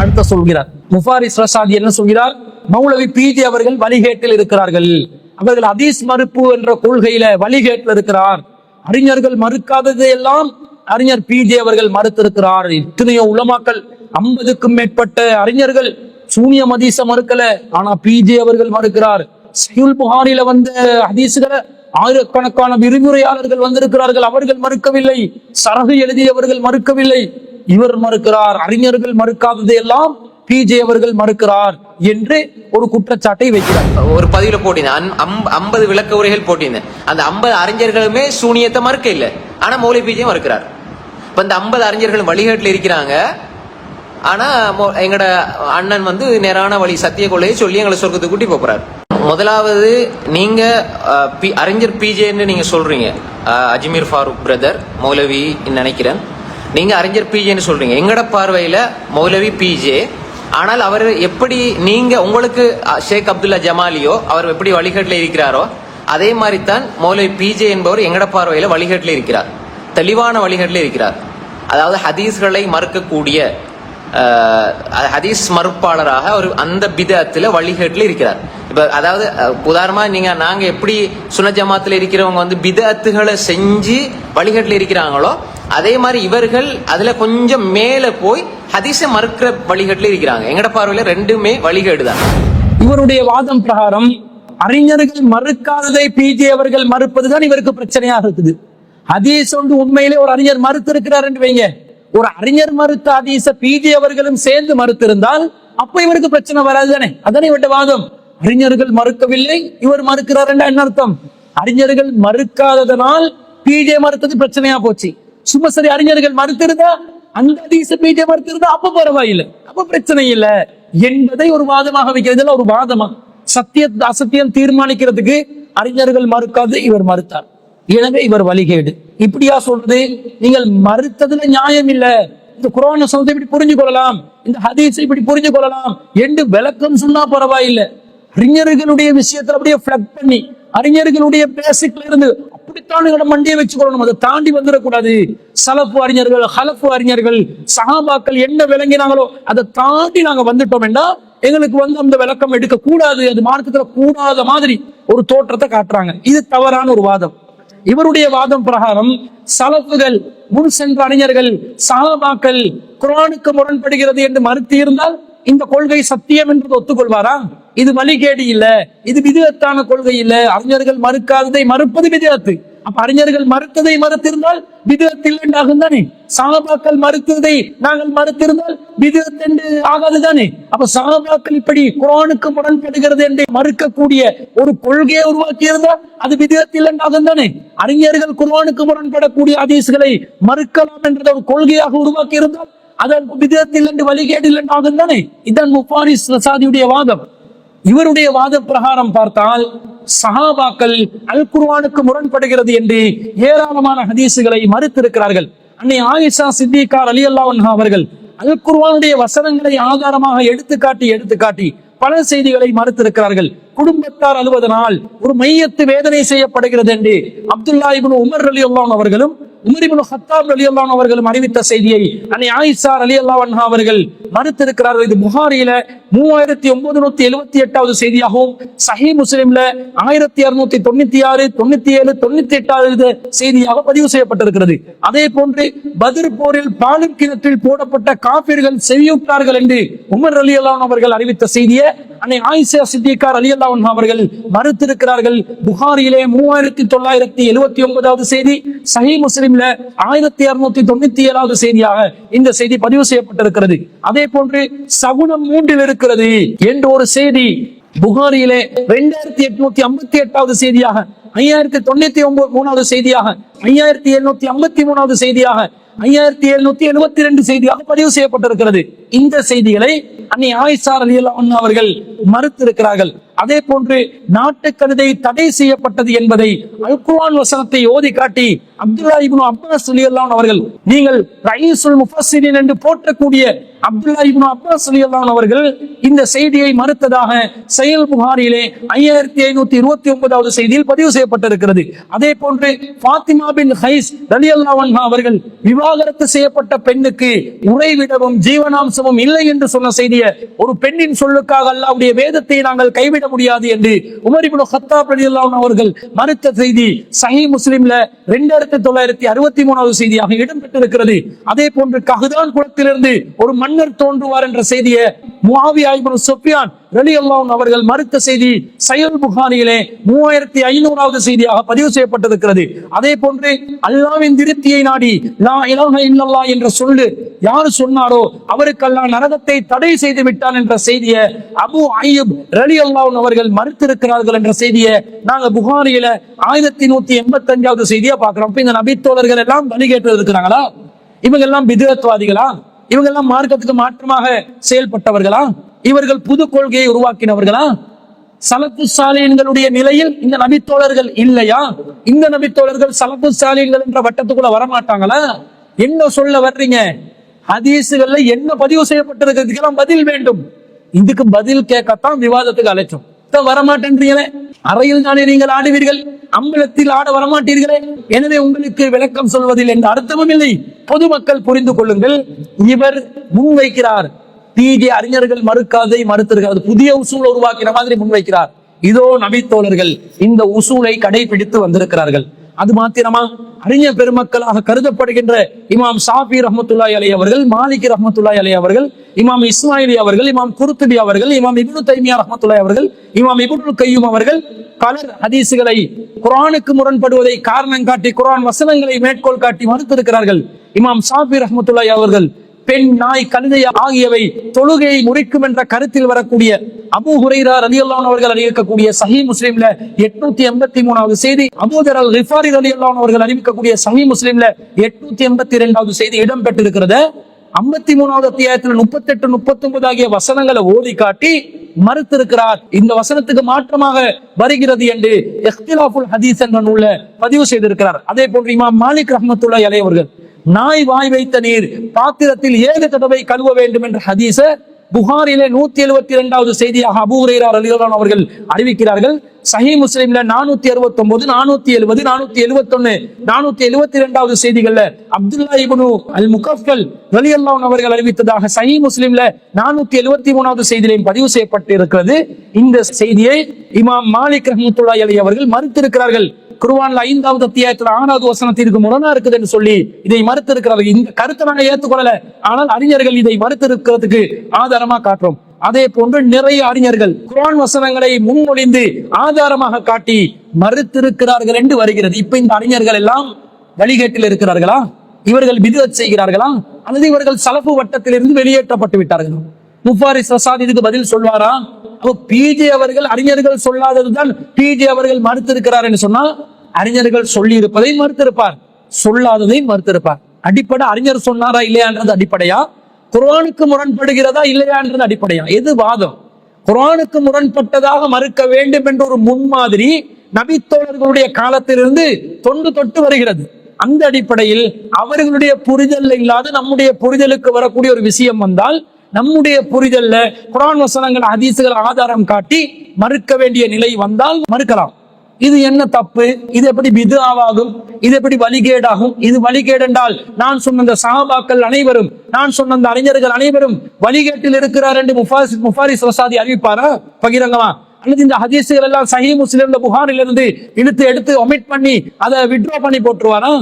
அடுத்த சொல்கிறார். முஃபாரிஸ் ரசாதி என்ன சொல்கிறார்? மௌலவி பிஜே அவர்கள் வழிகேட்டில் இருக்கிறார்கள். அவர்கள் அதீஸ் மறுப்பு என்ற கொள்கையில வழிகேட்டில் இருக்கிறார். அறிஞர்கள் மறுக்காதது எல்லாம் அறிஞர் பிஜே அவர்கள் மறுத்திருக்கிறார். இத்தனையோ உலமாக்கள் ஐம்பதுக்கும் மேற்பட்ட அறிஞர்கள் சூனிய மதீச மறுக்கல. ஆனா பிஜே அவர்கள் மறுக்கிறார். சயுல் புகாரில வந்த ஹதீசுகளை ஆயிரக்கணக்கான விரிவுரையாளர்கள் வந்திருக்கிறார்கள். அவர்கள் மறுக்கவில்லை. சரகு எழுதியவர்கள் மறுக்கவில்லை. இவர் மறுக்கிறார். அறிஞர்கள் மறுக்காததை எல்லாம் பிஜே அவர்கள் மறுக்கிறார் என்று ஒரு குற்றச்சாட்டை வைக்கிறார். ஒரு பதிவுல போட்டிருந்தேன். ஐம்பது விளக்க உரைகள் போட்டிருந்தேன். அந்த ஐம்பது அறிஞர்களுமே சூனியத்தை மறுக்க இல்ல. ஆனா மௌலி பிஜே மறுக்கிறார். இப்ப இந்த ஐம்பது அறிஞர்களும் வழிகாட்டில் இருக்கிறாங்க. ஆனா எங்கட அண்ணன் வந்து நேரான வழி சத்திய கொள்ளையை சொல்லி எங்களை சொர்க்கத்துக்கு கூட்டி போறாரு. முதலாவது நீங்க அஹ், பி- அறிஞர் பிஜேன்னு நீங்க சொல்றீங்க. அஜ்மீர் ஃபாரூக் பிரதர் மௌலவி நினைக்கிறேன். நீங்க அறிஞர் பிஜேன்னு சொல்றீங்க. எங்கட பார்வையில மௌலவி பிஜே ஆனால் அவர் எப்படி நீங்க உங்களுக்கு ஷேக் அப்துல்லா ஜமாலியோ அவர் எப்படி வழிகாட்டில் இருக்கிறாரோ அதே மாதிரி தான் மௌலவி பிஜே என்பவர் எங்கட பார்வையில வழிகாட்டில் இருக்கிறார். தெளிவான வழிகாட்டில் இருக்கிறார். அதாவது ஹதீஸ்களை மறுக்கக்கூடிய ஹதீஸ் மறுப்பாளராக ஒரு அந்த பிதத்துல வழிகேட்டில் இருக்கிறார். இப்ப அதாவது உதாரணமாக உதாரணமா நீங்க நாங்க எப்படி சுன ஜமாத்துல இருக்கிறவங்க வந்து பிதத்துகளை செஞ்சு வழிகாட்டில் இருக்கிறாங்களோ அதே மாதிரி இவர்கள் அதுல கொஞ்சம் மேல போய் ஹதீஸை மறுக்கிற வழிகாட்டில் இருக்கிறாங்க. எங்கட பார்வையில ரெண்டுமே வழிகேடுதான் இவருடைய வாதம் பிரகாரம் அறிஞர்கள் மறுக்காததை பிஜே அவர்கள் மறுப்பதுதான் இவருக்கு பிரச்சனையாக இருக்குது. ஹதீஸ் ஒன்று உண்மையிலே ஒரு அறிஞர் மறுத்து இருக்கிறார் என்று வைங்க. ஒரு அறிஞர் மறுத்த ஹதீஸ பிஜே அவர்களும் சேர்ந்து மறுத்திருந்தால் அப்ப இவருக்கு பிரச்சனை வராது தானே? அதானே இவருடைய வாதம். அறிஞர்கள் மறுக்கவில்லை இவர் மறுக்கிறார் என்ன அர்த்தம்? அறிஞர்கள் மறுக்காததனால் பிஜே மறுத்தது பிரச்சனையா போச்சு. சும்மா சரி அறிஞர்கள் மறுத்திருந்தா அந்த ஹதீஸ பிஜே மறுத்திருந்தா அப்ப பரவாயில்லை. அப்ப பிரச்சனை இல்ல. என்பதை ஒரு வாதமாக வைக்கிறது. ஒரு வாதமா? சத்திய அசத்தியம் தீர்மானிக்கிறதுக்கு அறிஞர்கள் மறுக்காது இவர் மறுத்தார். எனவே இவர் வழிகேடு. இப்படியா சொல்றது? நீங்கள் மறுத்ததுல நியாயம் இல்ல. இந்த குரான சொல்றதை இப்படி புரிஞ்சு கொள்ளலாம். இந்த ஹதீஸை இப்படி புரிஞ்சு கொள்ளலாம். என்று விளக்கம் சொன்னா பரவாயில்லை. அறிஞர்களுடைய விஷயத்துல அப்படியே பிளக் பண்ணி அறிஞர்களுடைய பேசிக்ல இருந்து அப்படித்தான் மண்டியை வச்சுக்கொள்ளணும். அதை தாண்டி வந்துடக்கூடாது. சலப்பு அறிஞர்கள் ஹலப்பு அறிஞர்கள் சகாபாக்கள் என்ன விளங்கினாங்களோ அதை தாண்டி நாங்க வந்துட்டோம் என்றால் எங்களுக்கு வந்து அந்த விளக்கம் எடுக்க கூடாது அது மார்க்கத்துல கூடாத மாதிரி ஒரு தோற்றத்தை காட்டுறாங்க. இது தவறான ஒரு வாதம். இவருடைய வாதம் பிரகாரம் சலப்புகள் முன் சென்ற அறிஞர்கள் சகாபாக்கள் குரானுக்கு முரண்படுகிறது என்று மறுத்து இருந்தால் இந்த கொள்கை சத்தியம் என்பது ஒத்துக்கொள்வாரா? இது வழிகேடு இல்ல. இது விதத்தான கொள்கை இல்ல. அறிஞர்கள் மறுக்காததை மறுப்பது விதத்து அப்ப அறிஞர்கள் மறுத்ததை மறுத்திருந்தால் விதத்தில் என்றாகும் தானே? சாபாக்கள் மறுத்ததை நாங்கள் மறுத்திருந்தால் விதத் என்று ஆகாது தானே? அப்ப சாபாக்கள் இப்படி குரானுக்கு முரண்படுகிறது என்று மறுக்கக்கூடிய ஒரு கொள்கையை உருவாக்கி இருந்தால் அது விதத்தில் என்றாகும் தானே? அறிஞர்கள் குரானுக்கு முரண்படக்கூடிய அதிசுகளை மறுக்கலாம் என்ற ஒரு கொள்கையாக உருவாக்கி இருந்தால் அதன் விதத்தில் என்று வழிகேடில் என்றாகும் தானே? இதன் முப்பாரிஸ் ரசாதியுடைய வாதம். இவருடைய வாத பிரகாரம் பார்த்தால் சஹாபாக்கள் அல் குர்வானுக்கு முரண்படுகிறது என்று ஏராளமான ஹதீசுகளை மறுத்திருக்கிறார்கள். அன்னை ஆயிஷா சித்திகார் அலி அல்லா அவர்கள் அல் குர்வானுடைய வசனங்களை ஆதாரமாக எடுத்துக்காட்டி எடுத்துக்காட்டி பல செய்திகளை மறுத்திருக்கிறார்கள். குடும்பத்தார் அழுவதனால் ஒரு மையத்து வேதனை செய்யப்படுகிறது என்று அப்துல்லா இபின் உமர் அலி அல்லாஹ் அவர்களும் உமரிபுல் ஹத்தாப் அலி அல்லான் அவர்களும் அறிவித்த செய்தியை அன்னை ஆயிஷா அலி அல்லா அவர்கள் மறுத்திருக்கிறார்கள். இது புகாரியில மூவாயிரத்தி ஒன்பது நூத்தி எழுபத்தி எட்டாவது செய்தியாகவும் சஹி முஸ்லிம்ல ஆயிரத்தி அறுநூத்தி தொண்ணூத்தி ஆறு தொண்ணூத்தி ஏழு தொண்ணூத்தி எட்டாவது செய்தியாக பதிவு செய்யப்பட்டிருக்கிறது. அதே போன்று பதிர் போரில் பாலும் கிணற்றில் போடப்பட்ட காப்பீர்கள் செவியுற்றார்கள் என்று உமர் அலி அல்லான் அவர்கள் அறிவித்த செய்தியை அன்னை ஆயிஷா சித்திகார் அலி அல்லாஹ் அவர்கள் மறுத்திருக்கிறார்கள். புகாரியிலே மூவாயிரத்தி தொள்ளாயிரத்தி எழுபத்தி ஒன்பதாவது செய்தி சஹி முஸ்லிம் முஸ்லிம்ல ஆயிரத்தி இருநூத்தி தொண்ணூத்தி ஏழாவது செய்தியாக இந்த செய்தி பதிவு செய்யப்பட்டிருக்கிறது. அதே போன்று சகுனம் மூன்றில் இருக்கிறது என்ற ஒரு செய்தி புகாரியிலே ரெண்டாயிரத்தி எட்நூத்தி ஐம்பத்தி எட்டாவது செய்தியாக ஐயாயிரத்தி தொண்ணூத்தி ஒன்பது மூணாவது செய்தியாக ஐயாயிரத்தி எழுநூத்தி ஐம்பத்தி மூணாவது செய்தியாக ஐயாயிரத்தி எழுநூத்தி எழுபத்தி ரெண்டு செய்தியாக பதிவு செய்யப்பட்டிருக்கிறது. இந்த செய்திகளை அன்னை ஆயிஷா அலி அவர்கள் மறுத்திருக்கிறார்கள். அதே போன்று நாட்டுக்கழுதை தடை செய்யப்பட்டது என்பதை அல்குவான் வசனத்தை ஓதி காட்டி அப்துல்லா இப்னு அப்பாஸ் ரலியல்லாஹு அவர்கள் நீங்கள் ரயீசுல் முஃபஸ்ஸிரின் என்று போற்றக்கூடிய அப்துல்லா இப்னு அப்பாஸ் ரலியல்லாஹு அவர்கள் இந்த செய்தியை மறுத்ததாக செயல் புகாரிலே ஐயாயிரத்தி ஐநூத்தி இருபத்தி ஒன்பதாவது செய்தியில் பதிவு செய்யப்பட்டிருக்கிறது. அதே போன்று பாத்திமா பின் ஹைஸ் ரலியல்லாஹு அன்ஹா அவர்கள் விவாகரத்து செய்யப்பட்ட பெண்ணுக்கு உறைவிடவும் ஜீவனாம்சமும் இல்லை என்று சொன்ன செய்தியை ஒரு பெண்ணின் சொல்லுக்காக அல்லாவுடைய நம்முடைய வேதத்தை நாங்கள் கைவிட முடியாது என்று உமர் இப்னு கத்தாப் ரலியல்லாஹு அவர்கள் மறுத்த செய்தி சஹி முஸ்லிம்ல ரெண்டாயிரத்தி தொள்ளாயிரத்தி அறுபத்தி மூணாவது செய்தியாக இடம்பெற்றிருக்கிறது. அதே போன்று கஹுதான் குளத்திலிருந்து ஒரு மன்னர் தோன்றுவார் என்ற செய்தியை முஆவியா இப்னு சுஃபியான் ரலியல்லாஹு அவர்கள் மறுத்த செய்தி சயல் புகாரியிலே மூவாயிரத்தி ஐநூறாவது செய்தியாக பதிவு செய்யப்பட்டிருக்கிறது. அதே போன்று அல்லாவின் திருப்தியை நாடி லா இலாக இல்லல்லா என்ற சொல்லு யார் சொன்னாரோ அவருக்கெல்லாம் நரகத்தை தடை செய்து விட்டான் என்ற செய்தியை அபு ஐயப் ரலியல்லாஹு அவர்கள் மறுத்திருக்கிறார்கள் என்ற செய்தியை நாங்க புகாரியில ஆயிரத்தி நூத்தி எண்பத்தி அஞ்சாவது செய்தியா பாக்குறோம் இந்த நபித்தோழர்கள் எல்லாம் வழிகேட்டு இருக்கிறாங்களா? இவங்க எல்லாம் பிதுவத்வாதிகளா இவங்க எல்லாம் மார்க்கத்துக்கு மாற்றமாக செயல்பட்டவர்களா? இவர்கள் புது கொள்கையை உருவாக்கினவர்களா? சலப்பு சாலியன்களுடைய நிலையில் இந்த நபித்தோழர்கள் இல்லையா? இந்த நபித்தோழர்கள் சலப்பு சாலியன்கள் என்ற வட்டத்துக்குள்ள வரமாட்டாங்களா? என்ன சொல்ல வர்றீங்க? ஹதீசுகள்ல என்ன பதிவு செய்யப்பட்டிருக்கிறதுக்கெல்லாம் பதில் வேண்டும். இதுக்கு பதில் கேட்கத்தான் விவாதத்துக்கு அழைச்சோம். வரமாட்டேன்றீங்களே? அறையில் தானே நீங்கள் ஆடுவீர்கள்? அம்பலத்தில் ஆட வரமாட்டீர்களே? எனவே உங்களுக்கு விளக்கம் சொல்வதில் எந்த அர்த்தமும் இல்லை. பொதுமக்கள் புரிந்து கொள்ளுங்கள். இவர் முன்வைக்கிறார். பிஜே அறிஞர்கள் மறுக்காதை மறுத்திருக்கிறது புதிய உசூலை உருவாக்கின மாதிரி முன்வைக்கிறார். இதோ நபித்தோழர்கள் இந்த உசூலை கடைபிடித்து வந்திருக்கிறார்கள். அது மாத்திரமா? அறிஞர் பெருமக்களாக கருதப்படுகின்ற இமாம் ஷாஃபி ரஹமத்துல்லாய் அலி அவர்கள் மாலிக் ரஹமத்துல்லாய் அலி அவர்கள் இமாம் இஸ்மாயிலி அவர்கள் இமாம் குருத்துபி அவர்கள் இமாம் இபுனு தைமியா ரஹமத்துல்லாய் அவர்கள் இமாம் இபுனு கையும் அவர்கள் பலர் ஹதீசுகளை குரானுக்கு முரண்படுவதை காரணம் காட்டி குரான் வசனங்களை மேற்கோள் காட்டி மறுத்திருக்கிறார்கள். இமாம் ஷாஃபி ரஹமத்துல்லாய் அவர்கள் பெண் நாய் கழுதை ஆகியவை தொழுகையை முறிக்கும் என்ற கருத்தில் வரக்கூடிய அபு ஹுரைரா ரலியல்லாஹு அவர்கள் அறிவிக்கக்கூடிய சஹி முஸ்லிம்ல எட்நூத்தி எண்பத்தி மூணாவது செய்தி அபூதர் அல் ரிஃபாரி ரலியல்லாஹு அவர்கள் அறிவிக்கக்கூடிய சஹி முஸ்லிம்ல எட்நூத்தி எண்பத்தி இரண்டாவது செய்தி இடம்பெற்றிருக்கிறது ஐம்பத்தி மூணாவது அத்தியாயத்துல முப்பத்தி எட்டு முப்பத்தி ஒன்பது ஆகிய வசனங்களை ஓதி காட்டி மறுத்திருக்கிறார். இந்த வசனத்துக்கு மாற்றமாக வருகிறது என்று இஹ்திலாஃபுல் ஹதீஸ் என்ற நூல்ல பதிவு செய்திருக்கிறார். அதே போன்று இமாம் மாலிக் ரஹமத்துல்லா அலைஹி நாய் வாய் வைத்த நீர் பாத்திரத்தில் ஏழு தடவை கழுவ வேண்டும் என்ற ஹதீச புகாரிலே நூத்தி எழுபத்தி இரண்டாவது செய்தியாக அபூ ஹுரைரா அவர்கள் அறிவிக்கிறார்கள். சஹி முஸ்லிம்ல நானூத்தி அறுபத்தி ஒன்பது நானூத்தி எழுபது நானூத்தி எழுபத்தி ஒன்னு நானூத்தி எழுபத்தி இரண்டாவது செய்திகள்ல அப்துல்லா இப்னு அல் முகஃபல் ரலியல்லாஹு அவர்கள் அறிவித்ததாக சஹி முஸ்லிம்ல நானூத்தி எழுபத்தி மூணாவது செய்தியிலையும் பதிவு செய்யப்பட்டு இருக்கிறது இந்த செய்தியை இமாம் மாலிக் ரஹமத்துல்லா அலி அவர்கள் மறுத்திருக்கிறார்கள். குருவான்ல ஐந்தாவது அத்தியாயத்துல ஆறாவது வசனத்திற்கு முரணா இருக்குது என்று சொல்லி இதை மறுத்திருக்கிறார்கள் இந்த கருத்தை நாங்கள் ஏற்றுக்கொள்ளல ஆனால் அறிஞர்கள் இதை மறுத்திருக்கிறதுக்கு ஆதாரமா காட்டுறோம். அதே போன்று நிறைய அறிஞர்கள் குரான் வசனங்களை முன்மொழிந்து ஆதாரமாக காட்டி மறுத்திருக்கிறார்கள் என்று வருகிறது. இப்ப இந்த அறிஞர்கள் எல்லாம் வழிகேட்டில் இருக்கிறார்களா? இவர்கள் விதிவச் செய்கிறார்களா? அல்லது இவர்கள் சலப்பு வட்டத்திலிருந்து வெளியேற்றப்பட்டு விட்டார்களா? முஃபாரிஸ் ரசாத் இதுக்கு பதில் சொல்வாரா அப்போ பிஜே அவர்கள் அறிஞர்கள் சொல்லாததுதான் பிஜே அவர்கள் மறுத்திருக்கிறார் என்று சொன்னா அறிஞர்கள் சொல்லி இருப்பதை மறுத்திருப்பார். சொல்லாததை மறுத்திருப்பார். அடிப்படை அறிஞர் சொன்னாரா இல்லையான்றது அடிப்படையா? குரானுக்கு முரண்படுகிறதா இல்லையான்றது அடிப்படையா? எது வாதம்? குரானுக்கு முரண்பட்டதாக மறுக்க வேண்டும் என்ற ஒரு முன்மாதிரி நபித்தோழர்களுடைய காலத்திலிருந்து தொண்டு தொட்டு வருகிறது. அந்த அடிப்படையில் அவர்களுடைய புரிதல் இல்லாத நம்முடைய புரிதலுக்கு வரக்கூடிய ஒரு விஷயம் வந்தால் நம்முடைய புரிதல்ல குரான் வசனங்கள் ஹதீசுகள் ஆதாரம் காட்டி மறுக்க வேண்டிய நிலை வந்தால் மறுக்கலாம். இது என்ன தப்பு? இது எப்படி பிதுஆவாகும்? இது எப்படி வழிகேடாகும்? இது வழிகேடென்றால் நான் சொன்ன இந்த சஹாபாக்கள் அனைவரும் நான் சொன்ன அந்த அறிஞர்கள் அனைவரும் வழிகேட்டில் இருக்கிறார் என்று முஃபாரிஸ் முஃபாரிஸ் ரசாதி அறிவிப்பாரா? பகிரங்கமா? அல்லது இந்த ஹதீசுகள் எல்லாம் சஹி முஸ்லிம் புகாரில் இருந்து இழுத்து எடுத்து ஒமிட் பண்ணி அதை விட்ரா பண்ணி போட்டுருவாரா?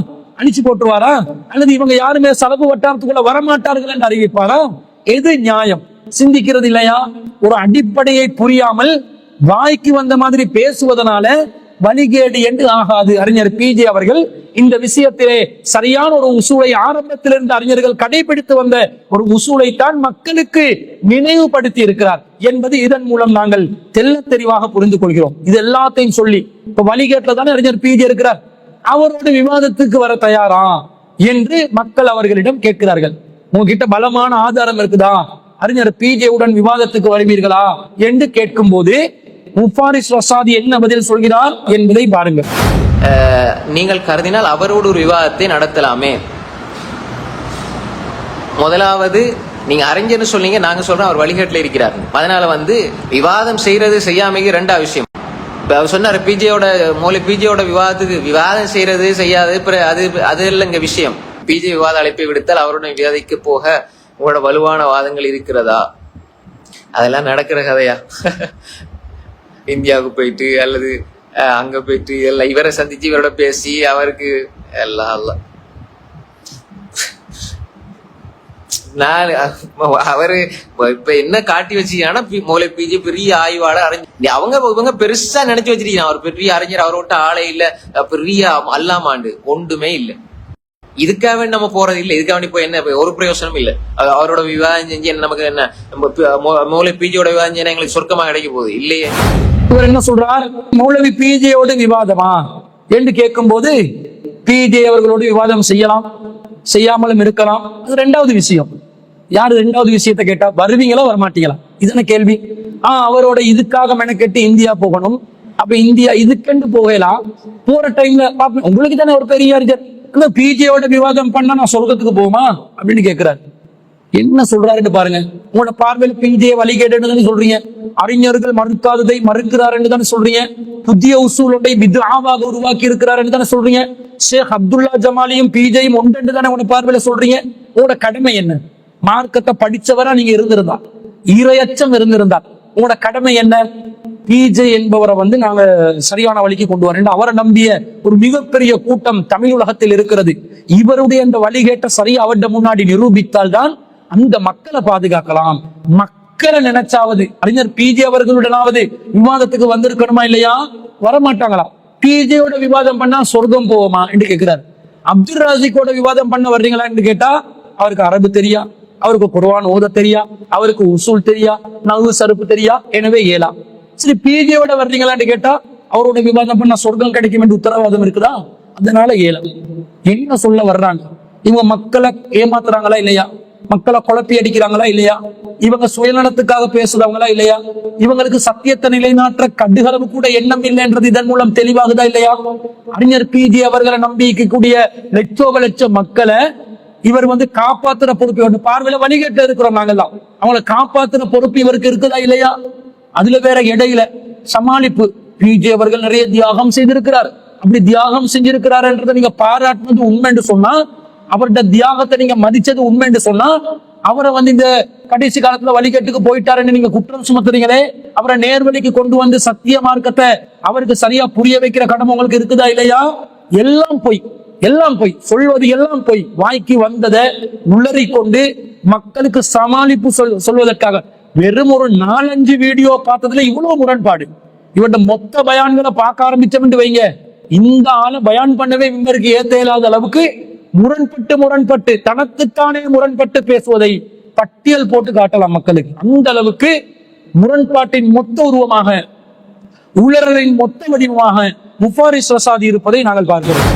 அழிச்சு போட்டுருவாரா? அல்லது இவங்க யாருமே சலப்பு வட்டாரத்துக்குள்ள வரமாட்டார்கள் என்று அறிவிப்பாரா? எது நியாயம்? சிந்திக்கிறது இல்லையா? ஒரு அடிப்படையை புரியாமல் வாய்க்கு வந்த மாதிரி பேசுவதனால வழிகேடு என்று ஆகாது. அறிஞர் பிஜே அவர்கள் இந்த விஷயத்திலே சரியான ஒரு உசூலை ஆரம்பத்திலிருந்து அறிஞர்கள் கடைபிடித்து வந்த ஒரு உசூலை தான் மக்களுக்கு நினைவுபடுத்தி இருக்கிறார் என்பது இதன் மூலம் நாங்கள் தெல்ல தெளிவாக புரிந்து கொள்கிறோம். இது எல்லாத்தையும் சொல்லி இப்ப வழிகேட்டில் தானே அறிஞர் பிஜே இருக்கிறார். அவரோட விவாதத்துக்கு வர தயாரா? என்று மக்கள் அவர்களிடம் கேட்கிறார்கள். உங்ககிட்ட பலமான ஆதாரம் இருக்குதா? அறிஞர் பிஜே உடன் விவாதத்துக்கு வருவீர்களா? என்று கேட்கும் போது முஃபாரிஸ் ரசாதி என்ன பதில் சொல்கிறார் என்பதை பாருங்கள். நீங்கள் கருதினால் அவரோடு ஒரு விவாதத்தை நடத்தலாமே. முதலாவது நீங்க அறிஞர்னு சொன்னீங்க நாங்க சொல்றோம் அவர் வழிகாட்டில் இருக்கிறார். அதனால வந்து விவாதம் செய்யறது செய்யாமைக்கு ரெண்டா விஷயம். இப்போ அவர் சொன்னார் பிஜேயோட மூலி பிஜேயோட விவாதத்துக்கு விவாதம் செய்யறது செய்யாது அப்புறம் அது அது இல்லைங்க விஷயம். பிஜே விவாத அழைப்பை விடுத்தால் அவருடன் விவாதிக்க போக உங்களோட வலுவான வாதங்கள் இருக்கிறதா? அதெல்லாம் நடக்கிற கதையா? இந்தியாவுக்கு போயிட்டு அல்லது அங்க போயிட்டு எல்லாம் இவரை சந்திச்சு இவரோட பேசி அவருக்கு எல்லாம் எல்லாம் நான் அவரு இப்ப என்ன காட்டி வச்சீங்கன்னா மூளை பிஜி பெரிய ஆய்வாளர் அறிஞர். அவங்க இவங்க பெருசா நினைச்சு வச்சிருக்கீங்க அவர் பெரிய அறிஞர் அவரோட்ட ஆளே இல்ல. பெரிய அல்லாமாண்டு. ஒன்றுமே இல்லை. இதுக்காக வேண்டி நம்ம போறது இல்ல. இதுக்காக வேண்டி போய் என்ன ஒரு பிரயோசனம் இல்ல. அவரோட விவாதம் செஞ்சு என்ன நமக்கு என்ன நம்ம மூளை பிஜியோட விவாதம் செஞ்சா எங்களுக்கு சொர்க்கமா கிடைக்க போகுது. இல்லையே. இவர் என்ன சொல்றார்? மௌலவி பிஜேயோடு விவாதமா? என்று கேட்கும்போது பிஜே அவர்களோடு விவாதம் செய்யலாம் செய்யாமலும் இருக்கலாம். அது ரெண்டாவது விஷயம். யாரு ரெண்டாவது விஷயத்தை கேட்டா வருவீங்களா வரமாட்டீங்களா? இதுன கேள்வி. ஆ அவரோட இதுக்காக மெனக்கெட்டு இந்தியா போகணும். அப்ப இந்தியா இதுக்கெண்டு போகலாம். போற டைம்ல பாப்பேன் உங்களுக்கு தானே ஒரு பெரிய அறிஞர். இல்ல பிஜேயோட விவாதம் பண்ணா நான் சொர்க்கத்துக்கு போமா அப்படின்னு கேக்குறாரு. என்ன சொல்றாருன்னு பாருங்க. உங்களோட பார்வையில் பிஜே வழிகேடுன்னு சொல்றீங்க. அறிஞர்கள் மறுக்காததை மறுக்கிறாருன்னு தானே சொல்றீங்க. புதிய உசூலொன்றை ஆவாக உருவாக்கி இருக்கிறாருன்னு தானே சொல்றீங்க. ஷேக் அப்துல்லா ஜமாலியும் பிஜேயும் ஒன்றென்று தானே உங்களோட பார்வையில சொல்றீங்க. உங்களோட கடமை என்ன? மார்க்கத்தை படிச்சவரா நீங்க இருந்திருந்தா. இரையச்சம் இருந்திருந்தா. உங்களோட கடமை என்ன? பிஜே என்பவரை வந்து நாங்க சரியான வழிக்கு கொண்டு வரேன் அவரை நம்பிய ஒரு மிகப்பெரிய கூட்டம் தமிழ் உலகத்தில் இருக்கிறது. இவருடைய அந்த வழிகேட்ட சரி அவர்கிட்ட முன்னாடி நிரூபித்தால் தான் அந்த மக்களை பாதுகாக்கலாம். மக்களை நினைச்சாவது அறிஞர் பிஜே அவர்களுடனாவது விவாதத்துக்கு வந்திருக்கணுமா இல்லையா? வரமாட்டாங்களா? பிஜேயோட விவாதம் பண்ணா சொர்க்கம் போவோமா என்று கேட்கிறார். அப்துல் ராசிக்கோட விவாதம் பண்ண வர்றீங்களா? என்று கேட்டா அவருக்கு அரபு தெரியா? அவருக்கு குர்ஆன் ஓத தெரியா? அவருக்கு உசூல் தெரியா? நகு சருப்பு தெரியா? எனவே ஏலா சரி பிஜேயோட வர்றீங்களான்னு கேட்டா அவரோட விவாதம் பண்ண சொர்க்கம் கிடைக்கும் என்று உத்தரவாதம் இருக்குதா? அதனால ஏலம். என்ன சொல்ல வர்றாங்க? இவங்க மக்களை ஏமாத்துறாங்களா இல்லையா? மக்களை குழப்பி அடிக்கிறாங்களா இல்லையா? இவங்க சுயநலத்துக்காக பேசுறவங்களா இல்லையா? இவங்களுக்கு சத்தியத்தை நிலைநாட்ட கடுகளவு கூட எண்ணம் இல்லைன்றது இதன் மூலம் தெளிவாகுதா இல்லையா? அறிஞர் பிஜி அவர்களை நம்பிக்கக்கூடிய லட்சோப லட்சம் மக்களை இவர் வந்து காப்பாத்துற பொறுப்பு இவருடைய பார்வையில வழிகட்ட இருக்கிறோம் நாங்கெல்லாம். அவங்களை காப்பாத்துற பொறுப்பு இவருக்கு இருக்குதா இல்லையா? அதுல வேற இடையில சமாளிப்பு. பிஜே அவர்கள் நிறைய தியாகம் செய்திருக்கிறார். அப்படி தியாகம் செஞ்சிருக்கிறாருன்றதை நீங்க பாராட்டினது உண்மை என்று சொன்னா அவர்கிட்ட தியாகத்தை நீங்க மதிச்சது உண்மை என்று சொன்னா அவரை வந்து இந்த கடைசி காலத்துல வழிகட்டுக்கு போயிட்டாருன்னு நீங்க குற்றம் சுமத்துறீங்களே அவரை நேர்வழிக்கு கொண்டு வந்து சத்திய மார்க்கத்தை அவருக்கு சரியா புரிய வைக்கிற கடமை உங்களுக்கு இருக்குதா இல்லையா? எல்லாம் போய் எல்லாம் போய் சொல்வது எல்லாம் போய். வாய்க்கு வந்ததை உள்ளறி கொண்டு மக்களுக்கு சமாளிப்பு சொல் சொல்வதற்காக வெறும் ஒரு நாலஞ்சு வீடியோ பார்த்ததுல இவ்வளவு முரண்பாடு. இவருடைய மொத்த பயான்களை பார்க்க ஆரம்பிச்சோம்னு வைங்க. இந்த ஆளை பயான் பண்ணவே இவருக்கு ஏத்த இயலாத அளவுக்கு முரண்பட்டு முரண்பட்டு தனக்குத்தானே முரண்பட்டு பேசுவதை பட்டியல் போட்டு காட்டலாம் மக்களுக்கு. அந்த அளவுக்கு முரண்பாட்டின் மொத்த உருவமாக உளறலின் மொத்த வடிவமாக முஃபாரிஸ் ரசாதி இருப்பதை நாங்கள் பார்க்கிறோம்.